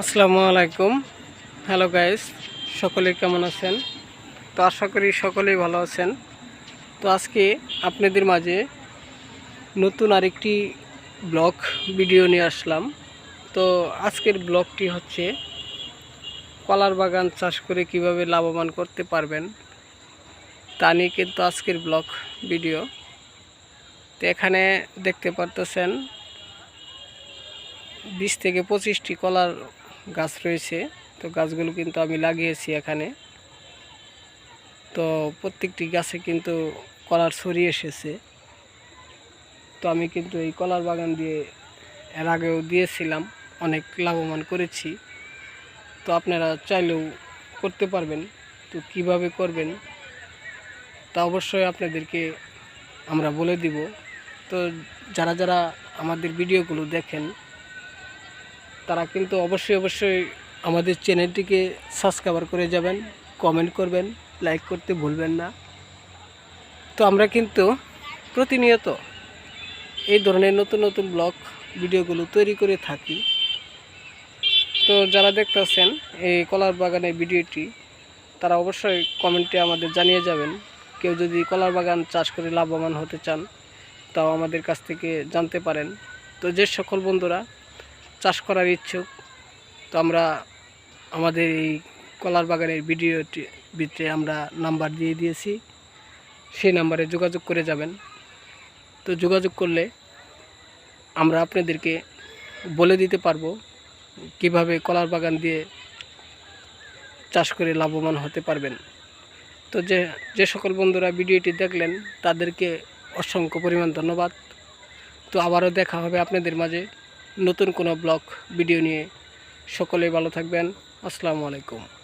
আসসালামু আলাইকুম। Hello guys সকলে কেমন আছেন? তো আশা করি সকলেই ভালো আছেন। তো আজকে আপনাদের মাঝে নতুন আরেকটি ব্লগ ভিডিও নিয়ে আসলাম। তো আজকের ব্লগটি হচ্ছে কলার বাগান চাষ করে কীভাবে লাভবান করতে পারবেন তা নিয়ে কিন্তু আজকের ব্লগ ভিডিও। তো এখানে দেখতে পারতেছেন বিশ থেকে পঁচিশটি কলার গাছ রয়েছে। তো গাছগুলো কিন্তু আমি লাগিয়েছি এখানে। তো প্রত্যেকটি গাছে কিন্তু কলার ছড়িয়ে এসেছে। তো আমি কিন্তু এই কলার বাগান দিয়ে এর আগেও দিয়েছিলাম, অনেক লাভবান করেছি। তো আপনারা চাইলেও করতে পারবেন। তো কীভাবে করবেন তা অবশ্যই আপনাদেরকে আমরা বলে দিব। তো যারা যারা আমাদের ভিডিওগুলো দেখেন তারা কিন্তু অবশ্যই অবশ্যই আমাদের চ্যানেলটিকে সাবস্ক্রাইবার করে যাবেন, কমেন্ট করবেন, লাইক করতে ভুলবেন না। তো আমরা কিন্তু প্রতিনিয়ত এই ধরনের নতুন নতুন ব্লগ, ভিডিওগুলো তৈরি করে থাকি। তো যারা দেখতেছেন এই কলার বাগানের ভিডিওটি, তারা অবশ্যই কমেন্টে আমাদের জানিয়ে যাবেন। কেউ যদি কলার বাগান চাষ করে লাভবান হতে চান, তাও আমাদের কাছ থেকে জানতে পারেন। তো যে সকল বন্ধুরা চাষ করার ইচ্ছুক। তো আমরা আমাদের এই কলার বাগানের ভিডিওটি ভিতরে আমরা নাম্বার দিয়ে দিয়েছি। সেই নাম্বারে যোগাযোগ করে যাবেন। তো যোগাযোগ করলে আমরা আপনাদেরকে বলে দিতে পারব কীভাবে কলার বাগান দিয়ে চাষ করে লাভবান হতে পারবেন। তো যে যে সকল বন্ধুরা ভিডিওটি দেখলেন তাদেরকে অসংখ্য পরিমাণ ধন্যবাদ। তো আবারও দেখা হবে আপনাদের মাঝে। নতুন কোনো ব্লগ ভিডিও নিয়ে সকলেই ভালো থাকবেন। আসসালামু আলাইকুম।